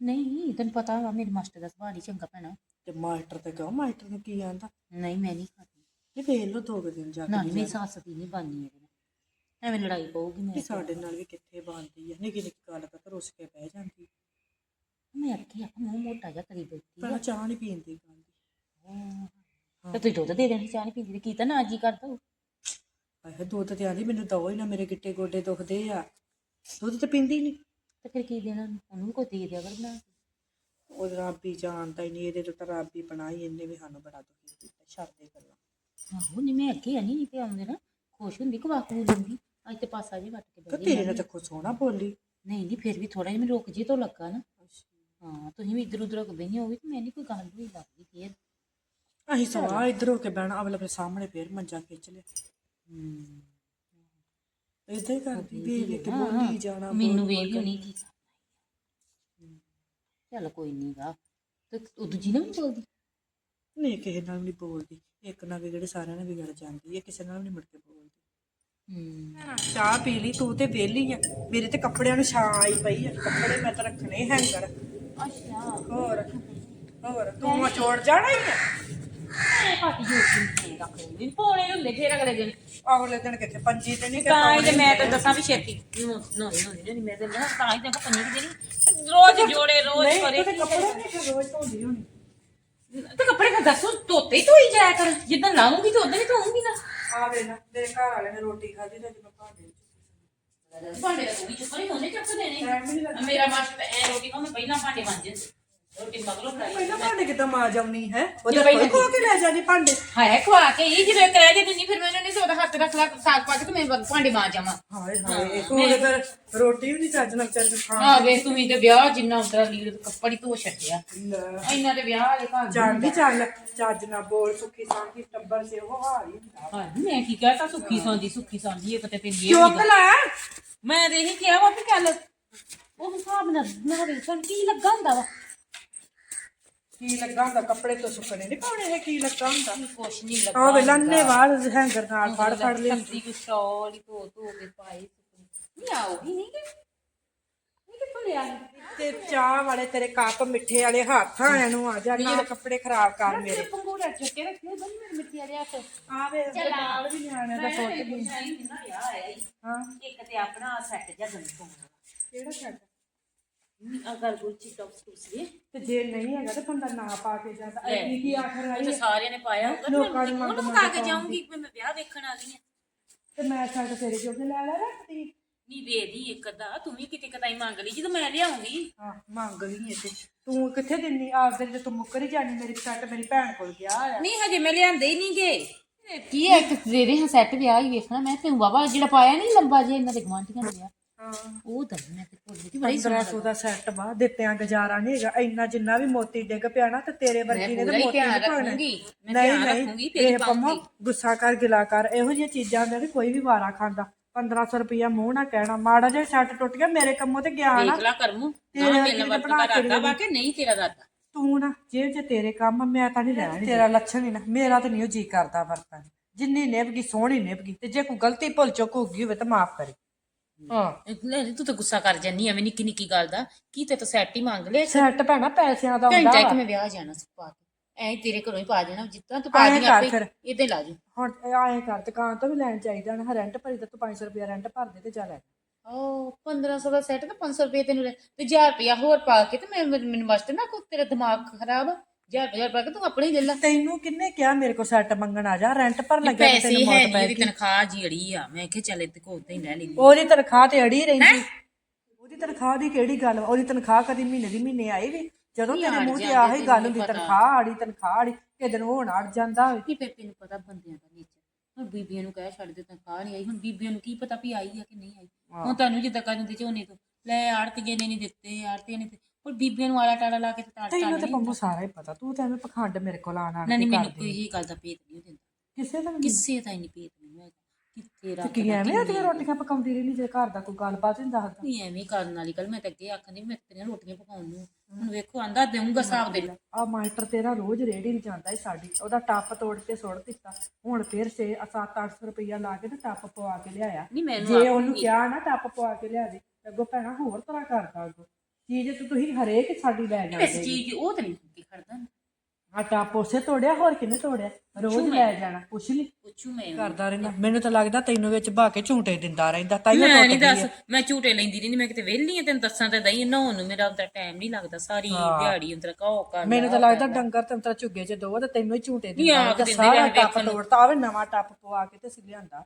ਨਹੀਂ ਤੈਨੂੰ ਪਤਾ ਵਾ ਮੇਰੇ ਮਾਸਟਰ ਦਾ ਸੁਭਾਅ ਨਹੀਂ ਚੰਗਾ ਭੈਣਾ। ਤੇ ਮਾਸਟਰ ਤੇ ਕਹੋ ਮਾਸਟਰ ਨੂੰ ਕੀ ਆਂਦਾ? ਨਹੀਂ ਮੈਂ ਨਹੀਂ ਖਾਦੀ। ਇਹ ਵੇਖ ਲੋ ਦੋ ਕੁ ਦਿਨ ਜਾ ਨਾ ਕੇ ਨਹੀਂ ਮੇਰੀ ਸੱਸ ਦੀ ਨਹੀਂ ਬਣਨੀ ਇਹਦੇ ਨਾਲ। ਐਵੇਂ ਲੜਾਈ ਪਊਗੀ ਇਹ ਮੈਂ ਸਾਡੇ ਨਾਲ ਵੀ ਕਿੱਥੇ ਬਣਦੀ ਆ? ਨਿੱਕੀ ਨਿੱਕੀ ਗੱਲ ਤਾਂ ਰੁੱਸ ਕੇ ਬਹਿ ਜਾਂਦੀ। ਮੈਂ ਅੱਖੀ ਆ ਮੂੰਹ ਮੋਟਾ ਜਿਹਾ ਕਰੀ ਬੈਠੀ ਪਰ ਚਾਹ ਨਹੀਂ ਪੀਂਦੀ ਗੱਲ। ਤੇ ਤੂੰ ਦੁੱਧ ਦੇ ਦੇਣੀ ਚਾਹ ਨਹੀਂ ਪੀਂਦੀ ਤੇ ਕੀ ਤਾਂ ਨਾ ਜੀ ਕਰਦਾ ਹੋਊ। ਆਏ ਦੁੱਧ ਤੇ ਆਂਦੀ ਮੈਨੂੰ ਦੋ ਹੀ ਨਾ ਮੇਰੇ ਗਿੱਟੇ ਗੋਡੇ ਦੁਖਦੇ ਆ। ਦੁੱਧ ਤੇ ਪੀਂਦੀ ਨਹੀਂ ਤੇ ਫਿਰ ਕੀ ਦੇਣਾ ਉਹਨੂੰ ਵੀ ਕੋਈ ਦੇ ਦਿਆ ਕਰ ਬਣਾ ਕੇ। ਉਹ ਰੱਬੀ ਜਾਣਦਾ ਹੀ ਨਹੀਂ ਇਹਦੇ ਤੋਂ ਤਾਂ ਰੱਬੀ ਬਣਾਈ ਇਹਨੇ ਵੀ ਸਾਨੂੰ ਬੜਾ ਦੁਖੀ ਕੀਤਾ ਛੱਡਦੇ ਗੱਲਾਂ। ਆਹੋ ਨਹੀਂ ਮੈਂ ਅੱਗੇ ਨਹੀਂ ਤੇ ਆਉਂਦੇ ਨਾ ਖੁਸ਼ ਹੁੰਦੀ ਕੂ ਲੈਂਦੀ ਅੱਜ ਤੇ ਪਾਸਾ ਜੇ ਵੱਟ ਕੇ ਬੈਠੀ ਤੇਰੇ ਨਾਲ ਤਾਂ ਖੁਦ ਸੋਹਣਾ ਬੋਲੀ। ਨਹੀਂ ਨਹੀਂ ਫਿਰ ਵੀ ਥੋੜਾ ਜਿਹਾ ਮੈਨੂੰ ਰੁਕ ਜੇ ਤੋਂ ਲੱਗਾ ਨਾ। ਹਾਂ ਤੁਸੀਂ ਵੀ ਇੱਧਰ ਉੱਧਰ ਬੈਣੀ ਹੋਗੀ ਤੇ ਮੈਂ ਨਹੀਂ ਕੋਈ ਗੱਲ ਵੀ ਲੱਗਦੀ ਫੇਰ। ਅਸੀਂ ਸਵਾ ਇੱਧਰ ਹੋ ਕੇ ਬਹਿਣਾ ਅਗਲੇ ਫਿਰ ਸਾਹਮਣੇ ਫੇਰ ਮੰਜਾ ਖਿੱਚ ਲਿਆ। ਹੂੰ। ਏਦਾਂ ਹੀ ਕਰਦੀ ਵੇਖ ਕੇ ਬੋਲੀ ਜਾਣਾ ਮੈਨੂੰ ਵੇਖ ਨਹੀਂ ਕੀ ਚੱਲ ਕੋਈ ਨਹੀਂ ਗਾ। ਤੇ ਉਹ ਦੂਜੀ ਨਾ ਵੀ ਬੋਲਦੀ? ਨਹੀਂ ਕਿਸੇ ਨਾਲ ਵੀ ਨਹੀਂ ਬੋਲਦੀ। ਇੱਕ ਨਾਲ ਵੀ ਜਿਹੜੇ ਸਾਰਿਆਂ ਨਾਲ ਵਿਗੜ ਜਾਂਦੀ ਹੈ ਕਿਸੇ ਨਾਲ ਵੀ ਨਹੀਂ ਮੁੜ ਕੇ ਬੋਲਦੀ। ਹੂੰ। ਚਾਹ ਪੀ ਲਈ ਤੂੰ ਤੇ ਵਿਹਲੀ ਆ। ਮੇਰੇ ਤੇ ਕੱਪੜਿਆਂ ਨੂੰ ਛਾਂ ਆਈ ਪਈ ਆ। ਕੱਪੜੇ ਮੈਂ ਤਾਂ ਰੱਖਣੇ ਹੈਂਗਰ। ਅੱਛਾ। ਹੋਰ ਹੋਰ ਤੂੰ ਚੋੜ ਜਾਣਾ ਹੀ ਆ? ਇਹ ਪਾਟੀ ਜੋ ਕੀ ਰੱਖ ਲੈਂਦੀ ਪੋਣੇ ਹੁੰਦੇ ਫੇਰ ਅਗਲੇ ਦਿਨ ਅਗਲੇ ਦਿਨ ਕਿੱਥੇ? ਪੰਜੀ ਤੇ ਨਹੀਂ ਤਾਂ ਹੀ ਤੇ ਮੈਂ ਤਾਂ। ਦੱਸਾਂ ਵੀ ਛੇਤੀ। ਨੋ ਨੋ ਨਹੀਂ ਮੈਂ ਤੇ ਨਾ ਤਾਂ ਹੀ ਤੇ ਪੰਨੀ ਦੀ ਨਹੀਂ ਰੋਜ਼ ਜੋੜੇ ਰੋਜ਼ ਨਹੀਂ ਕਰੇ। ਤੇ ਕੱਪੜੇ ਨਹੀਂ ਰੋਜ਼ ਧੋਂਦੀ ਹੋਣੀ। ਤੇ ਕੱਪੜੇ ਦਾ ਦੱਸੋ ਧੋਤੇ ਧੋਈ ਜਾਇਆ ਕਰ। ਜਿੱਦਾਂ ਲਾਉਂਗੀ ਤੇ ਉਦਾਂ ਹੀ ਧੋਉਂਗੀ ਨਾ। ਆ ਵੇ ਨਾ ਮੇਰੇ ਘਰ ਵਾਲੇ ਨੇ ਰੋਟੀ ਖਾਧੀ ਤੇ ਮੈਂ ਭਾਂਡੇ ਭਾਂਡੇ ਦਾ ਕੋਈ ਚੁੱਪ ਨਹੀਂ ਹੁੰਦੇ ਚੱਕ ਦੇਣੇ। ਨਹੀਂ ਮੇਰਾ ਮਾਸਟਰ ਐ ਰੋਟੀ ਖਾਂ ਮੈਂ ਪਹਿਲਾਂ ਭਾਂਡੇ ਮਾਂਜੇ ਰੋਟੀ ਮਗਰੋਂ ਪਹਿਲਾਂ ਫੜਾਈ ਭਾਂਡੇ ਕਿੱਦਾਂ ਮਾਜ ਆਉਣੀ ਹੈ? ਉਹਦੇ ਪਹਿਲਾਂ ਕੋਈ ਖੋ ਕੇ ਲੈ ਜਾਂਦੀ ਭਾਂਡੇ। ਹਾਏ ਖਵਾ ਕੇ ਇਹ ਜਦੋਂ ਕਹਿ ਜੇ ਨਹੀਂ ਫਿਰ ਮੈਨੂੰ ਨਹੀਂ ਤੇ ਉਹਦਾ ਹੱਥ ਰੱਖ ਲਾ ਸਾਗ ਪਾ ਕੇ ਤੇ ਮੈਂ ਭਾਂਡੇ ਮਾਂਜ ਜਾਵਾਂ ਹਾਏ ਹਾਏ ਕੋਲੇ ਫਿਰ ਰੋਟੀ ਵੀ ਨਹੀਂ ਚੱਜ ਨਾਲ ਚੱਜ ਖਾਣ ਆ ਵੇਖ ਤੂੰ ਤੇ ਵਿਆਹ ਜਿੰਨਾ ਉਤਰਾ ਲੀੜ ਕੱਪੜੀ ਧੋ ਛੱਡਿਆ। ਲੈ। ਇੰਨਾ ਤੇ ਵਿਆਹ ਵਾਲੇ ਘਰ ਚੱਲ ਵੀ ਚੱਲ ਚੱਜ ਨਾਲ ਬੋਲ ਸੁੱਖੀ ਸਾਂਝੀ ਟੱਬਰ ਸੇ ਉਹ ਹਾਲ ਹੀ ਹੁੰਦਾ। ਹਾਂ ਮੈਂ ਕੀ ਕਹਤਾ ਸੁੱਖੀ ਸੌਂਦੀ ਸੁੱਖੀ ਸੌਂਦੀ ਤੇਰੀ ਚੁੱਕ ਲੈ। ਮੈਂ ਤੇ ਇਹੀ ਕਿਹਾ ਵਾ ਵੀ ਚੱਲ ਉਹ ਹਿਸਾਬ ਨਾਲ ਨਾ ਸੁਣ ਕੀ ਲੱਗਾ ਹੁੰਦਾ ਵਾ? ਕੀ ਲੱਗਾ ਹੁੰਦਾ? ਕੱਪੜੇ ਤੋਂ ਸੁੱਕਣੇ ਨਹੀਂ ਪਾਉਣੇ ਇਹ ਕੀ ਲੱਗਾ ਹੁੰਦਾ? ਕੁਛ ਨਹੀਂ ਲੱਗਾ ਆ ਵੇ ਲੰਨੇ ਵਾਲ ਹੈਂਗਰ ਨਾਲ ਫੜ ਫੜ ਲੈ ਸਬਜ਼ੀ ਕੋ ਸ਼ੌਲ ਹੀ ਧੋ ਧੋ ਕੇ ਪਾਈ ਨਹੀਂ ਆਓ ਹੀ ਨਹੀਂ ਕਿ ਨਹੀਂ ਕਿ ਭੁੱਲਿਆ ਤੇ ਚਾਹ ਵਾਲੇ ਤੇਰੇ ਕੱਪ ਮਿੱਠੇ ਵਾਲੇ ਹੱਥ ਆਇਆਂ ਨੂੰ ਆ ਜਾ ਨਾ ਕੱਪੜੇ ਖਰਾਬ ਕਰ ਮੇਰੇ। ਪੰਗੂੜਾ ਚੁੱਕੇ ਰੱਖਿਓ ਬਈ ਮੇਰੇ ਮਿੱਟੀ ਵਾਲੇ ਹੱਥ। ਆ ਵੇ ਉਹਦੇ ਨਾਲ ਵੀ ਨਿਆਣਿਆਂ ਦਾ ਮੈਂ ਸੁੱਟ ਪੁੱਛਿਆ ਹੀ ਨਾ ਵਿਆਹ ਆਇਆ ਈ। ਹਾਂ। ਇੱਕ ਤੇ ਆਪਣਾ ਸੈੱਟ ਜਾਂ ਗਨ ਪਾਉਣਾ ਕਿਹੜਾ ਛੱਡ ਅਗਰ ਗੁੱਚੀ ਟੌਪਸ ਕੁਸੀ ਤੇ ਜੇ ਨਹੀਂ ਹੈਗਾ ਤੇ ਬੰਦਾ ਨਾ ਪਾ ਕੇ ਜਾਂਦਾ ਐਨੀ ਕੀ ਆਖਰ ਆਈ ਤੇ? ਸਾਰਿਆਂ ਨੇ ਪਾਇਆ ਹੋਊਗਾ ਲੋਕਾਂ ਨੂੰ ਉਹਨੂੰ ਮੰਗ ਪਕਾ ਮੰਗ ਕੇ ਜਾਊਂਗੀ ਕਿ ਮੈਂ ਵਿਆਹ ਵੇਖਣ ਆ ਗਈ ਹਾਂ। ਤੇ ਮੈਂ ਛੱਡ ਤੇਰੇ ਜੋਗੇ ਲੈ ਲੈ ਰੱਖਦੀ ਨਹੀਂ ਦੇ ਦੀ ਇੱਕ ਅੱਧਾ। ਤੂੰ ਵੀ ਕਿਤੇ ਕਦਾਈ ਮੰਗ ਲਈ ਜਦੋਂ ਮੈਂ ਲਿਆਉਂਗੀ। ਹਾਂ ਮੰਗ ਲਈ ਤੇ ਤੂੰ ਕਿੱਥੇ ਦਿੰਨੀ? ਆਪ ਦੇ ਜੇ ਤੂੰ ਮੁੱਕਰ ਹੀ ਜਾਣੀ। ਮੇਰੀ ਸੱਟ ਮੇਰੀ ਭੈਣ ਕੋਲ ਗਿਆ ਆ। ਨਹੀਂ ਹਜੇ ਮੈਂ ਲਿਆਂਦੇ ਹੀ ਨਹੀਂ ਗੇ। ਕੀ ਹੈ? ਇੱਕ ਦੇ ਦੇ ਹਾਂ ਸੈੱਟ ਵਿਆਹ ਹੀ ਵੇਖਣਾ। ਮੈਂ ਤੇ ਬਾਬਾ ਜਿਹੜਾ ਪਾਇਆ ਨਹੀਂ ਲੰਬਾ ਜਿਹਾ? ਇਹਨਾਂ ਦੇ ਗਵਾਂਢੀਆਂ ਦਾ ਵਿਆਹ। ਉਹ ਤਾਂ ਮੈਂ ਤੇ ਭੁੱਲ ਗਈ। ਬੜੀ 1500 ਦਾ ਸੈੱਟ ਵਾ ਦਿੱਤਿਆਂ ਗੁਜ਼ਾਰਾ ਨਹੀਂ ਹੈਗਾ। ਇੰਨਾ ਜਿੰਨਾ ਵੀ ਮੋਤੀ ਡਿੱਗ ਪਿਆ ਨਾ ਤੇ ਤੇਰੇ ਵਰਗੀ ਨੇ ਤੇ ਮੋਤੀ ਨਹੀਂ ਪਾਉਣਾ। ਨਹੀਂ ਨਹੀਂ ਇਹ ਪੰਮੋ। ਗੁੱਸਾ ਕਰ ਗਿਲਾ ਕਰ। ਇਹੋ ਜਿਹੀਆਂ ਚੀਜ਼ਾਂ ਨੇ ਕੋਈ ਵੀ ਵਾਰਾ ਖਾਂਦਾ। 1500 ਰੁਪਇਆ ਮੂੰਹ ਨਾ ਕਹਿਣਾ। ਮਾੜਾ ਜਿਹਾ ਸੈੱਟ ਟੁੱਟ ਗਿਆ ਮੇਰੇ ਕੰਮੋਂ ਤੇ ਗਿਆ ਨਾ। ਦੇਖ ਕਰਮੂ। ਤੇਰੇ ਵਰਗੀ ਬਣਾ ਕੇ ਰਾਤਾ ਵਾ ਕਿ ਨਹੀਂ ਤੇਰਾ ਰਾਤਾ ਤੂੰ ਨਾ ਜੇ ਜੇ ਤੇਰੇ ਕੰਮ ਮੈਂ ਤਾਂ ਨਹੀਂ ਲੈਣਾ ਤੇਰਾ ਲੱਛਣ ਹੀ ਨਾ। ਮੇਰਾ ਤਾਂ ਨਹੀਂ ਉਹ ਜੀ ਕਰਦਾ ਵਰਤਨ ਜਿੰਨੀ ਨਿਭਗੀ ਸੋਹਣੀ ਨਿਭਗੀ। ਤੇ ਜੇ ਕੋਈ ਗਲਤੀ ਭੁੱਲ ਚੁੱਕ ਹੋ ਗਈ ਹੋਵੇ ਤਾਂ ਮਾਫ ਕਰੀ। ਹਾਂ ਲੈ ਤੂੰ ਤਾਂ ਗੁੱਸਾ ਕਰ ਜਾਨੀ ਐਵੇਂ ਨਿੱਕੀ ਨਿੱਕੀ ਗੱਲ ਦਾ। ਕੀ ਤੇ ਤੂੰ ਸੈੱਟ ਹੀ ਮੰਗ ਲਿਆ ਸੈੱਟ ਭੈਣਾ ਪੈਸਿਆਂ ਦਾ ਹੁੰਦਾ। ਵਾ। ਮੈਂ ਵਿਆਹ ਜਾਣਾ ਸੀ ਪਾ ਕੇ। ਐ ਤੇਰੇ ਘਰੋਂ ਹੀ ਪਾ ਜਾਣਾ ਜਿੱਦਾਂ ਤੂੰ ਪਾ ਐਂ ਦੀ ਕਰ ਆਪੇ। ਇਹਦੇ ਲਾ ਜੂ। ਹੁਣ ਆਏ ਕਰ ਦੁਕਾਨ ਤੋਂ ਵੀ ਲੈਣ ਚਾਹੀਦਾ ਨਾ ਰੈਂਟ ਭਰੀ ਤਾਂ ਤੂੰ 500 ਰੁਪਇਆ ਰੈਂਟ ਭਰ ਦੇ ਤੇ ਜਾ ਲੈ। ਉਹ 1500 ਦਾ ਸੈੱਟ ਤਾਂ 500 ਰੁਪਏ ਤੈਨੂੰ ਲੈ ਤੇ 1000 ਰੁਪਇਆ ਹੋਰ ਪਾ ਕੇ ਤੇ ਮੈਂ ਮੈਨੂੰ ਵਾਸਤੇ ਨਾ ਕੋਈ ਤੇਰਾ ਦਿਮਾਗ ਖਰਾਬ 1000 ਰੁਪਇਆ ਪਾ ਕੇ ਤੂੰ ਆਪਣੇ ਹੀ ਲੈ ਲੈ। ਤੈਨੂੰ ਕਿੰਨੇ ਕਿਹਾ ਮੇਰੇ ਕੋਲ ਸੈੱਟ ਮੰਗਣ ਆ ਜਾ ਰੈਂਟ ਭਰ ਲੱਗਿਆ ਤੇ ਪੈਸੇ ਤੈਨੂੰ ਹੈ ਮੌਤ ਪੈ ਇਹਦੀ ਗਈ। ਤਨਖਾਹ ਜੀ ਅੜੀ ਆ। ਮੈਂ ਕਿਹਾ ਚੱਲ ਇੱਥੇ ਕੋ ਉਦਾਂ ਹੀ ਲੈ ਲਈ ਉਹਦੀ ਤਨਖਾਹ ਤੇ ਅੜੀ ਰਹਿੰਦੀ। ਉਹਦੀ ਤਨਖਾਹ ਦੀ ਕਿਹੜੀ ਗੱਲ ਵਾ? ਉਹਦੀ ਤਨਖਾਹ ਕਦੀ ਮਹੀਨੇ ਦੀ ਮਹੀਨੇ ਆਈ ਵੀ। ਜਦੋਂ ਤੇਰੇ ਮੂੰਹ ਤੇ ਆਹੀ ਗੱਲ ਹੁੰਦੀ ਤਨਖਾਹ ਆੜੀ ਤਨਖਾਹ ਆੜੀ ਕਿ ਦਿਨ ਉਹ ਅੜ ਜਾਂਦਾ ਹੋਵੇ ਨਹੀਂ ਫਿਰ ਤੈਨੂੰ ਪਤਾ ਬੰਦਿਆਂ ਦਾ ਨੇਚਰ ਹੁਣ ਬੀਬੀਆਂ ਨੂੰ ਕਹਿ ਛੱਡ ਦੇ ਤਨਖਾਹ ਨਹੀਂ ਆਈ। ਹੁਣ ਬੀਬੀਆਂ ਨੂੰ ਕੀ ਪਤਾ ਵੀ ਆਈ ਆ ਕਿ ਨਹੀਂ ਆਈ। ਹੁਣ ਤੁਹਾਨੂੰ ਜਿੱਦਾਂ ਕਹਿੰਦੇ ਝੋਨੇ ਤੋਂ ਲੈ ਆੜਤੀਏ ਨੇ ਨਹੀਂ ਦਿੱਤੇ ਆੜਤੀਏ ਨੇ ਦਿੱਤੇ। ਹੁਣ ਬੀਬੀਆਂ ਨੂੰ ਆਲਾ ਟਾੜਾ ਲਾ ਕੇ ਤੇ ਤਾੜ ਤੈਨੂੰ ਤੇ ਪੰਮੂ ਸਾਰਾ ਹੀ ਪਤਾ। ਤੂੰ ਤਾਂ ਐਵੇਂ ਪਖੰਡ ਮੇਰੇ ਕੋਲ ਆਣ ਆਣ ਨਹੀਂ ਨਹੀਂ ਮੈਨੂੰ ਕੋਈ ਇਹ ਗੱਲ ਦਾ ਭੇਤ ਨਹੀਂ ਦਿੰਦਾ। ਕਿਸੇ ਦਾ ਵੀ ਨਹੀਂ। ਕਿਸੇ ਦਾ ਹੀ ਨਹੀਂ ਭੇਤ ਮੈਨੂੰ ਹੈਗਾ ਕਿੱਥੇ ਰੱਖ ਕੀ ਐਵੇਂ ਉਹਦੀਆਂ ਰੋਟੀਆਂ ਪਕਾਉਂਦੀ ਰਹਿੰਦੀ ਜੇ ਘਰ ਦਾ ਕੋਈ ਗੱਲਬਾਤ ਨਹੀਂ ਦੱਸਦਾ। ਨਹੀਂ ਐਵੇਂ ਕਰਨ ਵਾਲੀ ਗੱਲ। ਮੈਂ ਤਾਂ ਅੱਗੇ ਆਖਣੀ ਮੈਂ ਤਾਂ ਤੇਰੀਆਂ ਰੋਟੀਆਂ ਪਕਾਉਣ ਨੂੰ। ਹੁਣ ਵੇਖੋ ਆਂਦਾ ਦੇਊਂਗਾ ਹਿਸਾਬ ਦੇ। ਆ ਮਾਸਟਰ ਤੇਰਾ ਰੋਜ਼ ਰੇੜੀ ਨਹੀਂ ਜਾਂਦਾ ਈ ਸਾਡੀ। ਉਹਦਾ ਟੱਪ ਤੋੜ ਕੇ ਸੁੱਟ ਦਿੱਤਾ। ਹੁਣ ਫਿਰ ਸੇ 7-800 ਰੁਪਈਆ ਲਾ ਕੇ ਤੇ ਟੱਪ ਪਵਾ ਕੇ ਲਿਆਇਆ। ਨਹੀਂ ਮੈਨੂੰ ਜੇ ਉਹਨੂੰ ਕਿਹਾ ਨਾ ਟੱਪ ਪਵਾ ਕੇ ਲਿਆ ਦੇ ਤੇ ਅੱਗੋਂ ਭੈਣਾ ਹੋਰ ਤਰ੍ਹਾਂ ਕਰਦਾ ਅੱਗੋਂ। ਚੀਜ਼ ਤੇ ਤੁਸੀਂ ਹਰੇਕ ਸਾਡੀ ਲੈ ਇਸ ਜਾਂਦੇ ਚੀਜ਼ ਦੀ ਉਹ ਤਾਂ ਨਹੀਂ ਹੁੰਦੀ ਖੜਦਾ ਆ ਟੱਪ ਉਸੇ ਤੋੜਿਆ ਹੋਰ ਕਿੰਨੇ ਤੋੜਿਆ? ਰੋਜ਼ ਲੈ ਜਾਣਾ ਪੁੱਛ ਲਈ। ਪੁੱਛੂ ਮੈਂ ਉਹਨੂੰ। ਕਰਦਾ ਰਹਿੰਦਾ। ਮੈਨੂੰ ਤਾਂ ਲੱਗਦਾ ਤੈਨੂੰ ਵਿੱਚ ਭਾ ਕੇ ਝੂਟੇ ਦਿੰਦਾ ਰਹਿੰਦਾ ਮੈਂ ਟੁੱਟ ਨਹੀਂ ਦੱਸ। ਮੈਂ ਝੂਟੇ ਲੈਂਦੀ ਰਹਿੰਦੀ ਮੈਂ ਕਿਤੇ ਵਿਹਲੀ ਆ ਤੈਨੂੰ ਦੱਸਾਂ ਤੇ ਦਈ ਨਹਾਉਣ ਨੂੰ ਮੇਰਾ ਉਹਦਾ ਟਾਈਮ ਨਹੀਂ ਲੱਗਦਾ ਸਾਰੀ ਦਿਹਾੜੀ ਅੰਦਰ ਕਾਹ ਕਰ ਮੈਨੂੰ ਤਾਂ ਲੱਗਦਾ ਡੰਗਰ ਤੇ ਅੰਤਰਾ ਝੁੱਗੇ ਚ ਦੋ ਤੇ ਤੈਨੂੰ ਹੀ ਝੂਟੇ ਨਹੀਂ, ਦਿੰਦਾ ਆਖ ਰਹਿੰਦਾ। ਦਿੰਦੇ ਸਾਰਾ ਟੱਪ ਤੋੜਤਾ ਆਵੇ ਨਵਾਂ ਟੱਪ ਪਵਾ ਕੇ ਤੇ ਸੀ ਲਿਆਂਦਾ।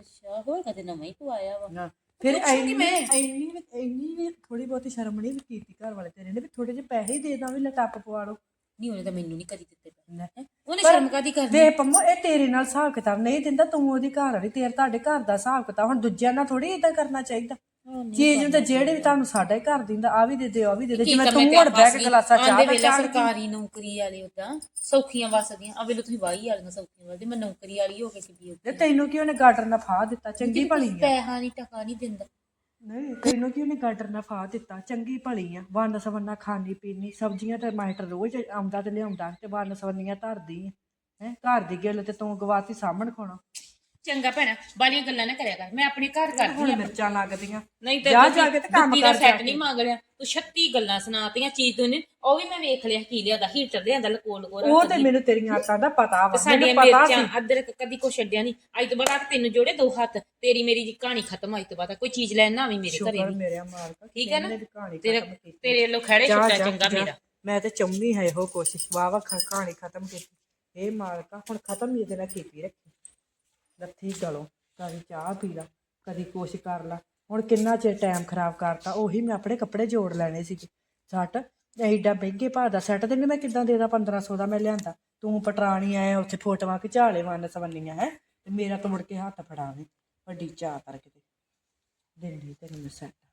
ਅੱਛਾ ਹੋਰ ਕਦੇ ਨਵਾਂ ਹੀ ਪਵਾਇਆ ਵਾ। ਨਾ। ਫਿਰ ਐਨੀ ਐਨੀ ਵੀ- ਐਨੀ ਵੀ ਥੋੜੀ ਬਹੁਤੀ ਸ਼ਰਮ ਨਹੀਂ ਵੀ ਕੀਤੀ ਘਰ ਵਾਲੇ ਤੇਰੇ ਨੇ ਵੀ ਥੋੜੇ ਜਿਹੇ ਪੈਸੇ ਹੀ ਦੇ ਦਾਂ ਵੀ ਲੈ ਟੱਪ ਪਵਾ ਲਓ ਨਹੀਂ ਉਹਨੇ ਤਾਂ ਮੈਨੂੰ ਨਹੀਂ ਕਦੀ ਦਿੱਤੇ ਪੈਸੇ। ਲੈ। ਹੈਂ? ਉਹਨੇ ਸ਼ਰਮ ਕਾਦੀ ਕਰਨੀ ਵੇ ਪੰਮੋ ਇਹ ਤੇਰੇ ਨਾਲ ਹਿਸਾਬ ਕਿਤਾਬ ਨਹੀਂ ਦਿੰਦਾ ਤੂੰ ਉਹਦੀ ਘਰ ਵਾਲੀ ਤੇਰੇ ਤੁਹਾਡੇ ਘਰ ਦਾ ਹਿਸਾਬ ਕਿਤਾਬ ਹੁਣ ਦੂਜਿਆਂ ਨਾਲ ਥੋੜੀ ਇਦਾਂ ਕਰਨਾ ਚਾਹੀਦਾ ਚੀਜ਼ ਨੂੰ ਤਾਂ ਜਿਹੜੇ ਵੀ ਤੁਹਾਨੂੰ ਸਾਡਾ ਹੀ ਘਰ ਦਿੰਦਾ ਆ ਵੀ ਦੇ ਦਿਓ ਆ ਵੀ ਦੇ ਦੇ ਜਿਵੇਂ ਤੂੰ ਹੁਣ ਕੇ ਗਲਾਸਾ ਚਾਹ ਦਾ ਵੇਲੇ ਸਰਕਾਰੀ ਨੌਕਰੀ ਵਾਲੇ ਉਦਾਂ ਸੌਖੀਆਂ ਵਸਦੀਆਂ ਆ ਵੇਲੇ ਤੁਸੀਂ ਵਾਹੀ ਵਾਲੀਆਂ ਸੌਖੀਆਂ ਵਸਦੇ ਮੈਂ ਨੌਕਰੀ ਵਾਲੀ ਹੋ ਕੇ ਕਿੱਡੀ ਤੇ ਤੈਨੂੰ ਕੀ ਉਹਨੇ ਗਾਟਰ ਨਾਲ ਫਾ ਦਿੱਤਾ? ਚੰਗੀ ਭਲੀ ਆ। ਪੈਸਾ ਨਹੀਂ ਟਕਾ ਨਹੀਂ ਦਿੰਦਾ। ਨਹੀਂ ਤੈਨੂੰ ਕੀ ਉਹਨੇ ਗਾਟਰ ਨਾਲ ਫਾ ਦਿੱਤਾ? ਚੰਗੀ ਭਲੀ ਆ। ਵੰਨ ਸਵੰਨਾ ਖਾਣੀ ਪੀਣੀ ਸਬਜ਼ੀਆਂ ਤੇ ਮਾਸਟਰ ਰੋਜ਼ ਆਉਂਦਾ ਤੇ ਲਿਆਉਂਦਾ ਤੇ ਵੰਨ ਸਵੰਨੀਆਂ ਧਰਦੀ ਹੈ ਘਰ ਦੀ ਗਿੱਲ ਤੇ ਤੂੰ ਗਵਾਤੀ ਸਾਹਮਣ ਖਾਣਾ। ਚੰਗਾ ਭੈਣਾ ਬਾਲੀਆਂ ਗੱਲਾਂ ਨਾ ਕਰਿਆ ਕਰ। ਮੈਂ ਆਪਣੇ ਘਰ ਕਰਦੀ ਹੁਣ ਆ। ਮਿਰਚਾਂ ਲੱਗਦੀਆਂ। ਨਹੀਂ ਤੇ ਜਾ ਜਾ ਕੇ ਤੇ ਕੰਮ ਦਾ ਕਰ ਜਾ ਸੈੱਟ। ਨਹੀਂ ਮੰਗ ਲਿਆ ਤੂੰ 36 ਗੱਲਾਂ ਸੁਣਾਤੀਆਂ ਚੀਜ਼ ਤੂੰ ਨੇ। ਉਹ ਵੀ ਮੈਂ ਵੇਖ ਲਿਆ ਕੀ ਲਿਆਦਾ ਹੀਟਰ ਲਿਆਦਾ ਲਕੋਲ ਕੋਲ ਉਹ ਤੇ ਮੈਨੂੰ ਤੇਰੀਆਂ ਆਤਾਂ ਦਾ ਪਤਾ ਵਾ। ਸਾਡੀਆਂ ਮੈਨੂੰ ਪਤਾ ਮਿਰਚਾਂ ਸੀ। ਅਦਰਕ ਕਦੀ ਕੋ ਛੱਡਿਆ ਨਹੀਂ। ਅੱਜ ਤੋਂ ਬਾਅਦ ਆ ਤੈਨੂੰ ਜੋੜੇ ਦੋ ਹੱਥ। ਤੇਰੀ ਮੇਰੀ ਜੀ ਕਹਾਣੀ ਖਤਮ ਅੱਜ ਤੋਂ ਬਾਅਦ ਕੋਈ ਚੀਜ਼ ਲੈਣ ਨਾ ਆਵੀਂ ਮੇਰੇ ਘਰੇ ਸ਼ੁਕਰ ਵੀ। ਮਾਲਕ ਠੀਕ ਹੈ ਨਾ? ਕਹਾਣੀ ਤੇਰੇ ਖਤਮ ਕੀਤੀ। ਤੇਰੇ ਲੋ ਖੜੇ ਜਾ, ਛੁੱਟਾ ਜਾ, ਚੰਗਾ ਜਾ। ਮੇਰਾ। ਮੈਂ ਤੇ ਚਾਹੁੰਦੀ ਹੈ ਇਹੋ ਕੋਸ਼ਿਸ਼। ਵਾਵਾ ਕਹਾਣੀ ਖਤਮ ਕੀਤੀ। ਇਹ ਮਾਲਕਾ ਹੁਣ ਖਤਮ ਹੀ ਇਹਦੇ ਨਾਲ ਕੀਤੀ ਰੱਖੀ। ਲੱਥੀ, ਗਲੋਂ ਕਦੀ ਚਾਹ ਪੀ ਲਾ, ਕਦੀ ਕੁਛ ਕਰ ਲਾ। ਹੁਣ ਕਿੰਨਾ ਚਿਰ ਟਾਈਮ ਖਰਾਬ ਕਰਤਾ, ਉਹੀ ਮੈਂ ਆਪਣੇ ਕੱਪੜੇ ਜੋੜ ਲੈਣੇ ਸੀਗੇ। ਸੱਟ ਐਡਾ ਮਹਿੰਗੇ ਭਾਅ ਦਾ ਸੈੱਟ ਤੇ ਮੈਂ ਕਿੱਦਾਂ ਦੇਦਾ 1500 ਦਾ ਮੈਂ ਲਿਆਂਦਾ। ਤੂੰ ਪਟਰਾਣੀ ਆਇਆ, ਉੱਥੇ ਫੋਟੋਆਂ ਖਿਚਾਲੇ ਵੰਨ ਸਵੰਨੀਆਂ, ਹੈ? ਤੇ ਮੇਰਾ ਤਾਂ ਮੁੜ ਕੇ ਹੱਥ ਫੜਾਵੇ, ਵੱਡੀ ਚਾਹ ਕਰਕੇ ਦਿੰਦੀ ਤੈਨੂੰ ਮੈਂ ਸੈੱਟ।